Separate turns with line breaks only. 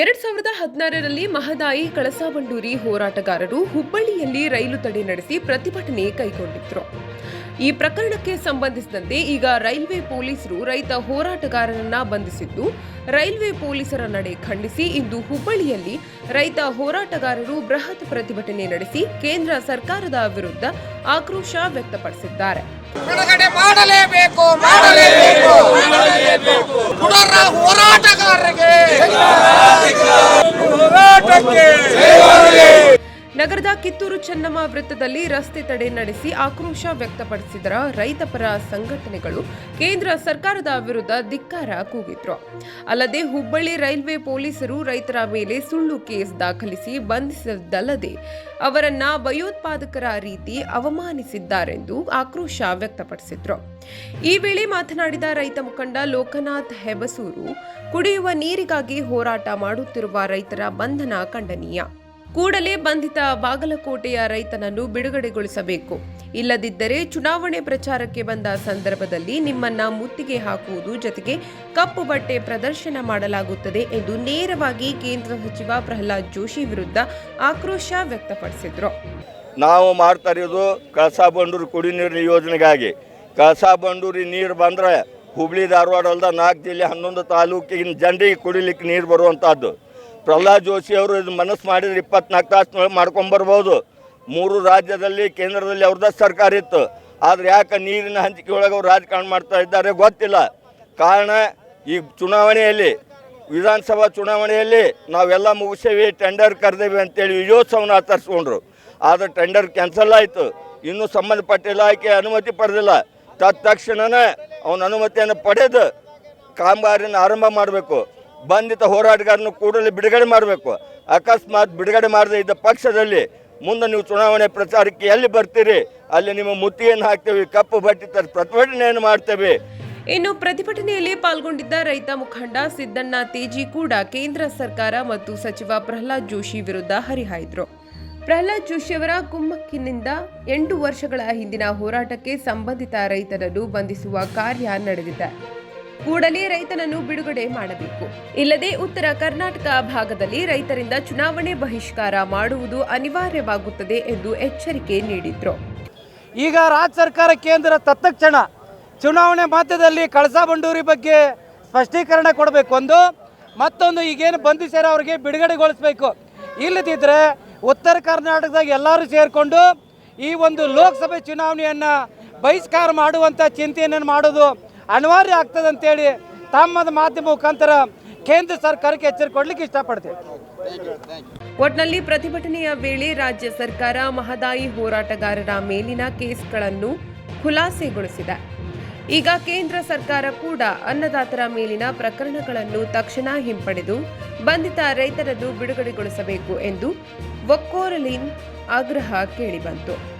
ಎರಡ್ ಸಾವಿರದ ಹದಿನಾರರಲ್ಲಿ ಮಹದಾಯಿ ಕಳಸಾಬಂಡೂರಿ ಹೋರಾಟಗಾರರು ಹುಬ್ಬಳ್ಳಿಯಲ್ಲಿ ರೈಲು ತಡೆ ನಡೆಸಿ ಪ್ರತಿಭಟನೆ ಕೈಗೊಂಡಿದ್ರು. ಈ ಪ್ರಕರಣಕ್ಕೆ ಸಂಬಂಧಿಸಿದಂತೆ ಈಗ ರೈಲ್ವೆ ಪೊಲೀಸರು ರೈತ ಹೋರಾಟಗಾರರನ್ನ ಬಂಧಿಸಿದ್ದು, ರೈಲ್ವೆ ಪೊಲೀಸರ ನಡೆ ಖಂಡಿಸಿ ಇಂದು ಹುಬ್ಬಳ್ಳಿಯಲ್ಲಿ ರೈತ ಹೋರಾಟಗಾರರು ಬೃಹತ್ ಪ್ರತಿಭಟನೆ ನಡೆಸಿ ಕೇಂದ್ರ ಸರ್ಕಾರದ ವಿರುದ್ಧ ಆಕ್ರೋಶ ವ್ಯಕ್ತಪಡಿಸಿದ್ದಾರೆ.
ಮಾಡಲೇಬೇಕು ಮಾಡಲೇಬೇಕು.
ನಗರದ ಕಿತ್ತೂರು ಚೆನ್ನಮ್ಮ ವೃತ್ತದಲ್ಲಿ ರಸ್ತೆ ತಡೆ ನಡೆಸಿ ಆಕ್ರೋಶ ವ್ಯಕ್ತಪಡಿಸಿದ ರೈತಪರ ಸಂಘಟನೆಗಳು ಕೇಂದ್ರ ಸರ್ಕಾರದ ವಿರುದ್ಧ ಧಿಕ್ಕಾರ ಕೂಗಿದ್ರು. ಅಲ್ಲದೆ ಹುಬ್ಬಳ್ಳಿ ರೈಲ್ವೆ ಪೊಲೀಸರು ರೈತರ ಮೇಲೆ ಸುಳ್ಳು ಕೇಸ್ ದಾಖಲಿಸಿ ಬಂಧಿಸಿದ್ದಲ್ಲದೆ ಅವರನ್ನ ಭಯೋತ್ಪಾದಕರ ರೀತಿ ಅವಮಾನಿಸಿದ್ದಾರೆಂದು ಆಕ್ರೋಶ ವ್ಯಕ್ತಪಡಿಸಿದ್ರು. ಈ ವೇಳೆ ಮಾತನಾಡಿದ ರೈತ ಮುಖಂಡ ಲೋಕನಾಥ್ ಹೆಬಸೂರು, ಕುಡಿಯುವ ನೀರಿಗಾಗಿ ಹೋರಾಟ ಮಾಡುತ್ತಿರುವ ರೈತರ ಬಂಧನ ಖಂಡನೀಯ. ಕೂಡಲೇ ಬಂಧಿತ ಬಾಗಲಕೋಟೆಯ ರೈತನನ್ನು ಬಿಡುಗಡೆಗೊಳಿಸಬೇಕು. ಇಲ್ಲದಿದ್ದರೆ ಚುನಾವಣೆ ಪ್ರಚಾರಕ್ಕೆ ಬಂದ ಸಂದರ್ಭದಲ್ಲಿ ನಿಮ್ಮನ್ನ ಮುತ್ತಿಗೆ ಹಾಕುವುದು ಜೊತೆಗೆ ಕಪ್ಪು ಬಟ್ಟೆ ಪ್ರದರ್ಶನ ಮಾಡಲಾಗುತ್ತದೆ ಎಂದು ನೇರವಾಗಿ ಕೇಂದ್ರ ಸಚಿವ ಪ್ರಹ್ಲಾದ್ ಜೋಶಿ ವಿರುದ್ಧ ಆಕ್ರೋಶ ವ್ಯಕ್ತಪಡಿಸಿದ್ರು.
ನಾವು ಮಾಡ್ತಾ ಇರೋದು ಕಳಸಾ ಬಂಡೂರು ಕುಡಿ ಯೋಜನೆಗಾಗಿ. ಕಳಸಾ ಬಂಡೂರಿ ನೀರು ಬಂದರೆ ಹುಬ್ಳಿ ಧಾರವಾಡ ಅಲ್ದ ನಾಲ್ಕು ಜಿಲ್ಲೆ ಹನ್ನೊಂದು ತಾಲೂಕಿನ ಜನರಿಗೆ ಕುಡಿಲಿಕ್ಕೆ ನೀರು ಬರುವಂಥದ್ದು ಪ್ರಹ್ಲಾದ್ ಜೋಶಿ ಅವರು ಇದು ಮನಸ್ಸು ಮಾಡಿದ್ರೆ ಇಪ್ಪತ್ನಾಲ್ಕು ತಾಸಿನೊಳಗೆ ಮಾಡ್ಕೊಂಬರ್ಬೋದು. ಮೂರು ರಾಜ್ಯದಲ್ಲಿ, ಕೇಂದ್ರದಲ್ಲಿ ಅವ್ರದ್ದು ಸರ್ಕಾರ ಇತ್ತು. ಆದರೆ ಯಾಕೆ ನೀರಿನ ಹಂಚಿಕೆ ಒಳಗೆ ಅವ್ರು ರಾಜಕಾರಣ ಮಾಡ್ತಾ ಇದ್ದಾರೆ ಗೊತ್ತಿಲ್ಲ. ಕಾರಣ ಈ ಚುನಾವಣೆಯಲ್ಲಿ, ವಿಧಾನಸಭಾ ಚುನಾವಣೆಯಲ್ಲಿ ನಾವೆಲ್ಲ ಮುಗಿಸೇವಿ ಟೆಂಡರ್ ಕರೆದೇವಿ ಅಂತೇಳಿ ವಿಜಯೋತ್ಸವನ ಆಚರಿಸ್ಕೊಂಡ್ರು. ಆದರೆ ಟೆಂಡರ್ ಕ್ಯಾನ್ಸಲ್ ಆಯಿತು. ಇನ್ನೂ ಸಂಬಂಧಪಟ್ಟ ಇಲಾಖೆ ಅನುಮತಿ ಪಡೆದಿಲ್ಲ. ತತ್ಕ್ಷಣನೇ ಅವನ ಅನುಮತಿಯನ್ನು ಪಡೆದು ಕಾಮಗಾರಿಯನ್ನು ಆರಂಭ ಮಾಡಬೇಕು. ಬಂಧಿತ ಹೋರಾಟಗಾರನ ಕೂಡಲೇ ಬಿಡುಗಡೆ ಮಾಡಬೇಕು. ಅಕಸ್ಮಾತ್ ಬಿಡುಗಡೆ ಮಾಡದೇ ಇದ್ದ ಪಕ್ಷದಲ್ಲಿ ಮುಂದೆ ನೀವು ಚುನಾವಣೆ ಪ್ರಚಾರಕ್ಕೆ ಎಲ್ಲಿ ಬರ್ತೀರಿ? ಅಲ್ಲಿ ನಿಮ್ಮ ಮುತ್ತಿಯನ್ನು ಹಾಕ್ತೇವೆ, ಕಪ್ಪು ಬಟ್ಟಿ ತರ ಪ್ರತಿಭಟನೆಯನ್ನು ಮಾಡ್ತೇವೆ.
ಇನ್ನು ಪ್ರತಿಭಟನೆಯಲ್ಲಿ ಪಾಲ್ಗೊಂಡಿದ್ದ ರೈತ ಮುಖಂಡ ಸಿದ್ದಣ್ಣ ತೇಜಿ ಕೂಡ ಕೇಂದ್ರ ಸರ್ಕಾರ ಮತ್ತು ಸಚಿವ ಪ್ರಹ್ಲಾದ್ ಜೋಶಿ ವಿರುದ್ಧ ಹರಿಹಾಯ್ದರು. ಪ್ರಹ್ಲಾದ್ ಜೋಶಿಯವರ ಕುಮ್ಮಕ್ಕಿನಿಂದ ಎಂಟು ವರ್ಷಗಳ ಹಿಂದಿನ ಹೋರಾಟಕ್ಕೆ ಸಂಬಂಧಿತ ರೈತರನ್ನು ಬಂಧಿಸುವ ಕಾರ್ಯ ನಡೆದಿದೆ. ಕೂಡಲೇ ರೈತನನ್ನು ಬಿಡುಗಡೆ ಮಾಡಬೇಕು. ಇಲ್ಲದೆ ಉತ್ತರ ಕರ್ನಾಟಕ ಭಾಗದಲ್ಲಿ ರೈತರಿಂದ ಚುನಾವಣೆ ಬಹಿಷ್ಕಾರ ಮಾಡುವುದು ಅನಿವಾರ್ಯವಾಗುತ್ತದೆ ಎಂದು ಎಚ್ಚರಿಕೆ ನೀಡಿದ್ರು.
ಈಗ ರಾಜ್ಯ ಸರ್ಕಾರ ಕೇಂದ್ರ ತತ್ಕ್ಷಣ ಚುನಾವಣೆ ಮಧ್ಯದಲ್ಲಿ ಕಳಸಾ ಬಂಡೂರಿ ಬಗ್ಗೆ ಸ್ಪಷ್ಟೀಕರಣ ಕೊಡಬೇಕು ಒಂದು ಮತ್ತೊಂದು ಈಗೇನು ಬಂಧಿಸ್ಯಾರ ಅವರಿಗೆ ಬಿಡುಗಡೆಗೊಳಿಸಬೇಕು. ಇಲ್ಲದಿದ್ದರೆ ಉತ್ತರ ಕರ್ನಾಟಕದಾಗ ಎಲ್ಲರೂ ಸೇರಿಕೊಂಡು ಈ ಒಂದು ಲೋಕಸಭೆ ಚುನಾವಣೆಯನ್ನು ಬಹಿಷ್ಕಾರ ಮಾಡುವಂಥ ಚಿಂತೆಯನ್ನು ಮಾಡೋದು ಅನಿವಾರ್ಯ ಆಗ್ತದೆ ಅಂತೇಳಿ ತಮ್ಮದ ಮಾಧ್ಯಮ ಮುಖಾಂತರ ಕೇಂದ್ರ ಸರ್ಕಾರಕ್ಕೆ ಎಚ್ಚರಿಕೆ ಕೊಡ್ಲಿಕ್ಕೆ ಇಷ್ಟಪಡ್ತೀವಿ.
ಒಟ್ನಲ್ಲಿ ಪ್ರತಿಭಟನೆಯ ವೇಳೆ ರಾಜ್ಯ ಸರ್ಕಾರ ಮಹದಾಯಿ ಹೋರಾಟಗಾರರ ಮೇಲಿನ ಕೇಸ್ಗಳನ್ನು ಖುಲಾಸೆಗೊಳಿಸಿದೆ. ಈಗ ಕೇಂದ್ರ ಸರ್ಕಾರ ಕೂಡ ಅನ್ನದಾತರ ಮೇಲಿನ ಪ್ರಕರಣಗಳನ್ನು ತಕ್ಷಣ ಹಿಂಪಡೆದು ಬಂಧಿತ ರೈತರನ್ನು ಬಿಡುಗಡೆಗೊಳಿಸಬೇಕು ಎಂದು ಒಕ್ಕೋರಲಿನ್ ಆಗ್ರಹ ಕೇಳಿಬಂತು.